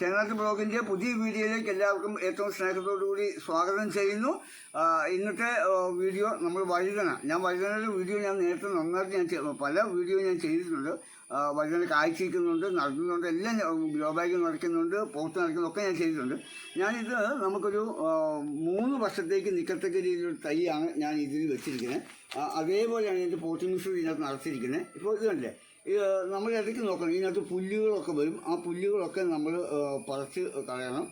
ചേനാത്ത് ബ്ലോഗിന്റെ പുതിയ വീഡിയോയിലേക്ക് എല്ലാവർക്കും ഏറ്റവും സ്നേഹത്തോടുകൂടി സ്വാഗതം ചെയ്യുന്നു. ഇന്നത്തെ വീഡിയോ നമ്മൾ വഴുതന. ഞാൻ വഴുതനയുടെ വീഡിയോ ഞാൻ നേരത്തെ നന്നായിട്ട് ഞാൻ പല വീഡിയോ ഞാൻ ചെയ്തിട്ടുണ്ട്. വഴുതന കാഴ്ചയ്ക്കുന്നുണ്ട് നടക്കുന്നുണ്ട് എല്ലാം ഗ്രോ ബാഗ് നടക്കുന്നുണ്ട് പോത്ത് ഒക്കെ ഞാൻ ചെയ്തിട്ടുണ്ട്. ഞാനിത് നമുക്കൊരു മൂന്ന് വർഷത്തേക്ക് നിൽക്കത്തക്ക രീതിയിലൊരു തൈയാണ് ഞാൻ ഇതിൽ വെച്ചിരിക്കുന്നത് അതേപോലെയാണ് ഇതിന്റെ പോസ്റ്റിംഗ് മിക്സ് ഇതിനകത്ത് നടത്തിയിരിക്കുന്നത്. ഇപ്പോൾ ഇത് നമ്മൾ ഇടയ്ക്ക് നോക്കണം. ഇതിനകത്ത് പുല്ലുകളൊക്കെ വരും. ആ പുല്ലുകളൊക്കെ നമ്മൾ പറച്ച് കളയണം.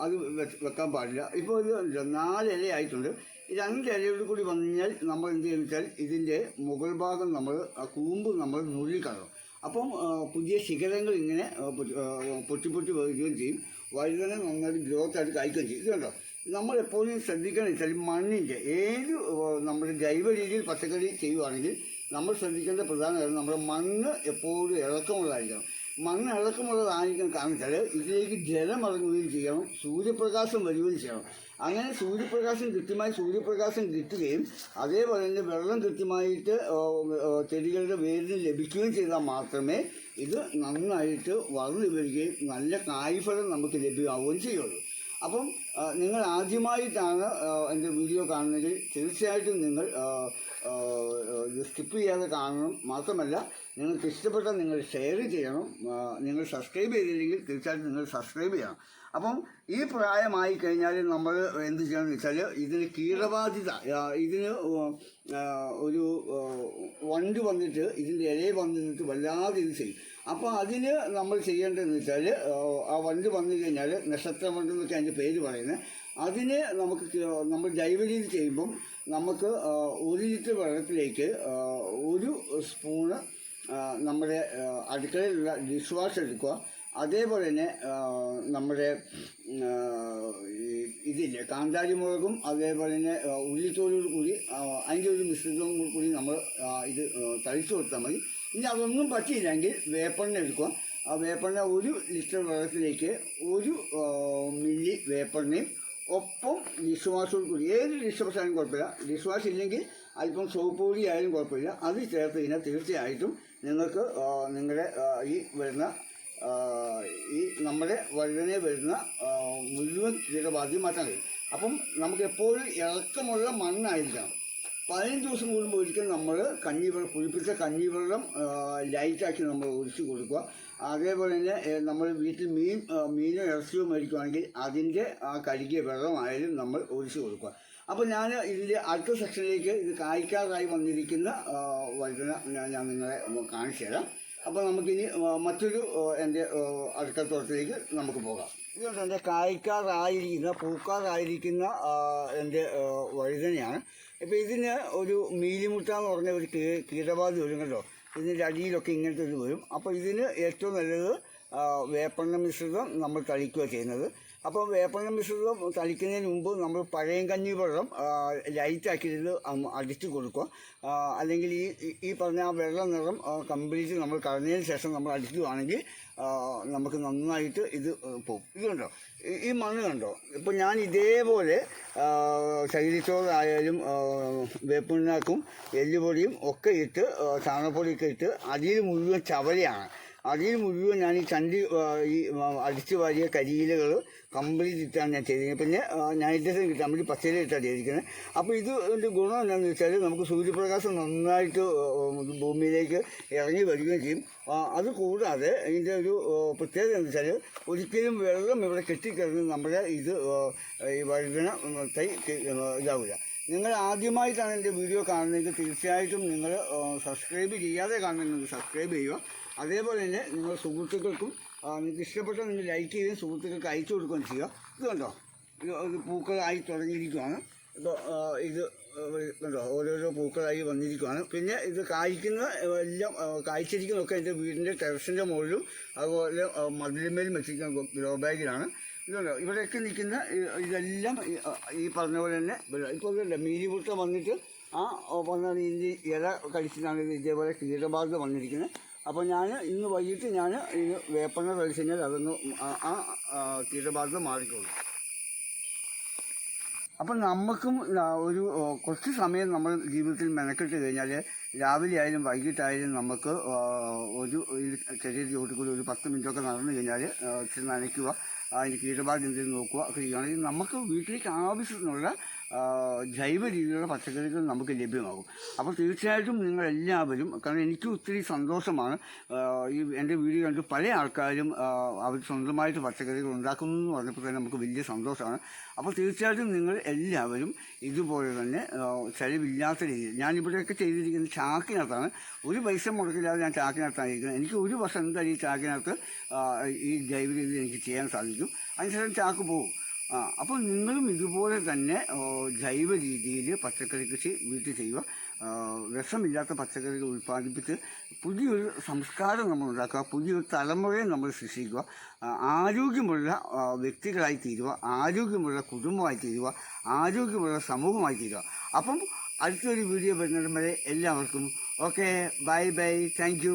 അത് വെക്കാൻ പാടില്ല. ഇപ്പോൾ നാല് ഇലയായിട്ടുണ്ട് ഈ രണ്ട് ഇലയോട് കൂടി വന്നു കഴിഞ്ഞാൽ നമ്മൾ എന്ത് ചെയ്യുന്ന വെച്ചാൽ ഇതിന്റെ മുകൾ ഭാഗം നമ്മൾ കൂമ്പ് നമ്മൾ നുള്ളിക്കളയണം അപ്പം പുതിയ ശിഖരങ്ങൾ ഇങ്ങനെ പൊട്ടി- പൊട്ടി വരികയും ചെയ്യും. വഴുതനെ നന്നായിട്ട് ഗ്രോത്ത് ആയിട്ട് കായ്ക്കുകയും ചെയ്യും. ഇതുണ്ടോ നമ്മൾ എപ്പോഴും ശ്രദ്ധിക്കണം വെച്ചാൽ മണ്ണിന്റെ ഏത് നമ്മുടെ ജൈവ രീതിയിൽ പച്ചക്കറി ചെയ്യുവാണെങ്കിൽ നമ്മൾ ശ്രദ്ധിക്കേണ്ട പ്രധാന കാര്യം നമ്മുടെ മണ്ണ് എപ്പോഴും ഇളക്കമുള്ളതായിരിക്കണം. മണ്ണ് ഇളക്കമുള്ളതായിരിക്കണം കാരണം വെച്ചാൽ ഇതിലേക്ക് ജലം ഇറങ്ങുകയും ചെയ്യണം സൂര്യപ്രകാശം വരികയും ചെയ്യണം. അങ്ങനെ സൂര്യപ്രകാശം കൃത്യമായി സൂര്യപ്രകാശം കിട്ടുകയും അതേപോലെ തന്നെ വെള്ളം കൃത്യമായിട്ട് ചെടികളുടെ വേരിന് ലഭിക്കുകയും ചെയ്താൽ മാത്രമേ ഇത് നന്നായിട്ട് വളർന്നു വരികയും നല്ല കായ്ഫലം നമുക്ക് ലഭ്യമാവുകയും ചെയ്യുള്ളൂ. അപ്പം നിങ്ങൾ ആദ്യമായിട്ടാണ് എന്റെ വീഡിയോ കാണുന്നതെങ്കിൽ തീർച്ചയായിട്ടും നിങ്ങൾ സ്കിപ്പ് ചെയ്യാതെ കാണണം. മാത്രമല്ല നിങ്ങൾക്ക് ഇഷ്ടപ്പെട്ടാൽ നിങ്ങൾ ഷെയർ ചെയ്യണം. നിങ്ങൾ സബ്സ്ക്രൈബ് ചെയ്തില്ലെങ്കിൽ തീർച്ചയായിട്ടും നിങ്ങൾ സബ്സ്ക്രൈബ് ചെയ്യണം. അപ്പം ഈ പ്രായമായി കഴിഞ്ഞാൽ നമ്മൾ എന്ത് ചെയ്യണം എന്ന് വെച്ചാൽ ഇതിന് കീടബാധിത ഇതിന് ഒരു വണ്ട് വന്നിട്ട് ഇതിന്റെ ഇലയെ വന്നിട്ട് വല്ലാതെ ഇത് ചെയ്യും. അപ്പോൾ അതിന് നമ്മൾ ചെയ്യേണ്ടതെന്ന് വെച്ചാൽ ആ വണ്ട് വന്നു കഴിഞ്ഞാൽ നക്ഷത്ര വണ്ട് എന്നൊക്കെ അതിന്റെ പേര് പറയുന്നത് അതിന് നമുക്ക് നമ്മൾ ജൈവ രീതി ചെയ്യുമ്പം നമുക്ക് ഒരു ലിറ്റർ വെള്ളത്തിലേക്ക് ഒരു സ്പൂണ് നമ്മുടെ അടുക്കളയിലുള്ള ഡിഷ് വാഷ് എടുക്കുക. അതേപോലെ തന്നെ നമ്മുടെ ഇതില്ലേ കാന്താരി മുളകും അതേപോലെ തന്നെ ഉള്ളിത്തോലോട് കൂടി അതിന്റെ ഒരു മിശ്രിതവും കൂടി നമ്മൾ ഇത് തളിച്ചു കൊടുത്താൽ മതി. ഇനി അതൊന്നും പറ്റിയില്ലെങ്കിൽ വേപ്പെണ്ണ എടുക്കുക. ആ വേപ്പെണ്ണ ഒരു ലിറ്റർ വെള്ളത്തിലേക്ക് ഒരു മില്ലി വേപ്പെണ്ണയും ഒപ്പം ഡിഷ് വാഷോട് കൂടി. ഏത് ഡിഷ് വാഷ് ആയാലും കുഴപ്പമില്ല. ഡിഷ് വാഷ് ഇല്ലെങ്കിൽ അല്പം സോപ്പ് പൊടി ആയാലും കുഴപ്പമില്ല. അത് ചേർത്ത് കഴിഞ്ഞാൽ തീർച്ചയായിട്ടും നിങ്ങൾക്ക് നിങ്ങളുടെ ഈ വരുന്ന ഈ നമ്മുടെ വഴുതനെ വരുന്ന മുഴുവൻ കീടബാധയും മാറ്റാൻ കഴിയും. അപ്പം നമുക്ക് എപ്പോഴും ഇളക്കമുള്ള മണ്ണായിരിക്കണം. പതിനഞ്ച് ദിവസം കൂടുമ്പോൾ ഒരിക്കൽ നമ്മൾ കഞ്ഞിവെള്ളം പുളിപ്പിച്ച കഞ്ഞിവെള്ളം ലൈറ്റാക്കി നമ്മൾ ഒഴിച്ചു കൊടുക്കുക. അതേപോലെ തന്നെ നമ്മൾ വീട്ടിൽ മീൻ മീനും ഇറച്ചിയോ മേടിക്കുകയാണെങ്കിൽ അതിന്റെ ആ കഴുകിയ വെള്ളമായാലും നമ്മൾ ഒഴിച്ചു കൊടുക്കുക. അപ്പോൾ ഞാൻ ഇതിന്റെ അടുത്ത സെക്ഷനിലേക്ക് ഇത് കായ്ക്കാറായി വന്നിരിക്കുന്ന വഴുതന ഞാൻ നിങ്ങളെ കാണിച്ചു തരാം അപ്പോൾ നമുക്കിനി മറ്റൊരു എന്റെ അടുത്ത അടുക്കളത്തോട്ടത്തിലേക്ക് നമുക്ക് പോകാം. ഇതുകൊണ്ട് എന്റെ കായ്ക്കാറായിരിക്കുന്ന പൂക്കാറായിരിക്കുന്ന എന്റെ വഴുതനയാണ്. ഇപ്പോൾ ഇതിന് ഒരു മീലിമുട്ട എന്ന് പറഞ്ഞ ഒരു കീടബാധ വരും കേട്ടോ. ഇതിന്റെ അടിയിലൊക്കെ ഇങ്ങനത്തെ ഇത് വരും. അപ്പോൾ ഇതിന് ഏറ്റവും നല്ലത് വേപ്പെണ്ണ മിശ്രിതം നമ്മൾ തളിക്കുക ചെയ്യുന്നത്. അപ്പോൾ വേപ്പെണ്ണ മിശ്രിതം തളിക്കുന്നതിന് മുമ്പ് നമ്മൾ പഴയ കഞ്ഞി വെള്ളം ലൈറ്റാക്കി ഇത് അം- അടിച്ചു കൊടുക്കുക അല്ലെങ്കിൽ ഈ ഈ- പറഞ്ഞ ആ വെള്ള നിറം കംപ്ലീറ്റ് നമ്മൾ കളഞ്ഞതിന് ശേഷം നമ്മൾ അടിക്കുകയാണെങ്കിൽ നമുക്ക് നന്നായിട്ട് ഇത് പോകും ഇതുണ്ടോ ഈ- മണ്ണ് കണ്ടോ? ഇപ്പോൾ ഞാൻ ഇതേപോലെ ശൈലിച്ചോറായാലും വേപ്പിണ്ണാക്കും എല്ലുപൊടിയും ഒക്കെ ഇട്ട് ചാണകപ്പൊടിയൊക്കെ ഇട്ട് അതിൽ മുഴുവൻ ചവലയാണ്. അതിൽ മുഴുവൻ ഞാൻ ഈ ചണ്ടി ഈ അടിച്ചു വാരിയ കരിയിലകൾ കംപ്ലീറ്റ് ഇട്ടാണ് ഞാൻ ചെയ്തിരിക്കുന്നത്. പിന്നെ നൈറ്റ് നൈട്രജൻ കിട്ടാൻ വേണ്ടി പച്ചയില ഇട്ടാണ് ചെയ്തിരിക്കുന്നത്. അപ്പോൾ ഇത് ഇതിന്റെ ഗുണം എന്താണെന്ന് വെച്ചാൽ നമുക്ക് സൂര്യപ്രകാശം നന്നായിട്ട് ഭൂമിയിലേക്ക് ഇറങ്ങി വരികയും ചെയ്യും. അത് കൂടാതെ ഇതിന്റെ ഒരു പ്രത്യേകത എന്ന് വെച്ചാൽ ഒരിക്കലും വെള്ളം ഇവിടെ കെട്ടിക്കിടന്ന് നമ്മുടെ ഇത് ഈ വഴുതന തൈ ഇതാവില്ല. നിങ്ങൾ ആദ്യമായിട്ടാണ് എന്റെ വീഡിയോ കാണുന്നതെങ്കിൽ തീർച്ചയായിട്ടും നിങ്ങൾ സബ്സ്ക്രൈബ് ചെയ്യാതെ കാണുന്നെങ്കിൽ സബ്സ്ക്രൈബ് ചെയ്യുക. അതേപോലെ തന്നെ നിങ്ങൾ സുഹൃത്തുക്കൾക്കും നിങ്ങൾക്ക് ഇഷ്ടപ്പെട്ട നിങ്ങൾ ലൈക്ക് ചെയ്ത് സുഹൃത്തുക്കൾക്ക് അയച്ചു കൊടുക്കുകയും ചെയ്യുക. ഇത് കണ്ടോ? ഇത് പൂക്കളായി തുടങ്ങിയിരിക്കുകയാണ്. ഇപ്പോൾ ഇത് കണ്ടോ? ഓരോരോ പൂക്കളായി വന്നിരിക്കുകയാണ്. പിന്നെ ഇത് കായ്ക്കുന്ന എല്ലാം കായ്ച്ചിരിക്കുന്നതൊക്കെ എന്റെ വീടിന്റെ ടെറസിന്റെ മുകളിലും അതുപോലെ മതിലിന്മേലും വെച്ചിരിക്കുന്ന ഗ്രോ ബാഗിലാണ്. ഇതുണ്ടോ ഇവിടെയൊക്കെ നിൽക്കുന്ന ഇതെല്ലാം ഈ- പറഞ്ഞ പോലെ തന്നെ ഇപ്പോൾ ഇതല്ല മീനിപുട്ട വന്നിട്ട് ആ ഇതിന്റെ ഇല കഴിച്ചിട്ടാണ് ഇത് ഇതേപോലെ കീടബാധ വന്നിരിക്കുന്നത്. അപ്പോൾ ഞാൻ ഇന്ന് വൈകിട്ട് ഞാൻ ഇതിന് വേപ്പെണ്ണ കഴിച്ച് കഴിഞ്ഞാൽ അതൊന്ന് ആ- കീടബാധ മാറിക്കോളും. അപ്പം നമുക്കും ഒരു കുറച്ച് സമയം നമ്മൾ ജീവിതത്തിൽ മെനക്കെട്ട് കഴിഞ്ഞാൽ രാവിലെ ആയാലും വൈകിട്ടായാലും നമുക്ക് ഒരു ചെറിയ ചോട്ടിൽ കൂടി ഒരു പത്ത് മിനിറ്റൊക്കെ നടന്നു കഴിഞ്ഞാൽ നനയ്ക്കുക അതിന് കീടബാധ എന്തെങ്കിലും നോക്കുക ചെയ്യുകയാണെങ്കിൽ നമുക്ക് വീട്ടിലേക്ക് ആവശ്യത്തിനുള്ള ജൈവ രീതിയിലുള്ള പച്ചക്കറികൾ നമുക്ക് ലഭ്യമാകും. അപ്പോൾ തീർച്ചയായിട്ടും നിങ്ങൾ എല്ലാവരും കാരണം എനിക്ക് ഒത്തിരി സന്തോഷമാണ് ഈ എന്റെ വീഡിയോ കണ്ട് പല ആൾക്കാരും അവർ സ്വന്തമായിട്ട് പച്ചക്കറികൾ ഉണ്ടാക്കുന്നു എന്ന് പറഞ്ഞപ്പോൾ തന്നെ നമുക്ക് വലിയ സന്തോഷമാണ്. അപ്പോൾ തീർച്ചയായിട്ടും നിങ്ങൾ എല്ലാവരും ഇതുപോലെ തന്നെ ചെലവില്ലാത്ത രീതിയിൽ ഞാനിവിടെയൊക്കെ ചെയ്തിരിക്കുന്നത് ചാക്കിനകത്താണ് ഒരു പൈസ മുടക്കില്ലാതെ ഞാൻ ചാക്കിനകത്താണ് ഇരിക്കുന്നത്. എനിക്ക് ഒരു വർഷം എന്തായാലും ഈ ചാക്കിനകത്ത് ഈ ജൈവ രീതിയിൽ എനിക്ക് ചെയ്യാൻ സാധിക്കും. അതിനുശേഷം ചാക്ക് പോകും ആ അപ്പോൾ നിങ്ങളും ഇതുപോലെ തന്നെ ജൈവ രീതിയിൽ പച്ചക്കറി കൃഷി വീട്ടിൽ ചെയ്യുക. വിഷമില്ലാത്ത പച്ചക്കറികൾ ഉൽപ്പാദിപ്പിച്ച് പുതിയൊരു സംസ്കാരം നമ്മൾ ഉണ്ടാക്കുക പുതിയൊരു തലമുറയെ നമ്മൾ സൃഷ്ടിക്കുക ആരോഗ്യമുള്ള വ്യക്തികളായി തീരുക ആരോഗ്യമുള്ള കുടുംബമായി തീരുക ആരോഗ്യമുള്ള സമൂഹമായി തീരുക. അപ്പം അടുത്തൊരു വീഡിയോ വരുന്നത് വരെ എല്ലാവർക്കും ഓക്കെ ബൈ ബൈ താങ്ക്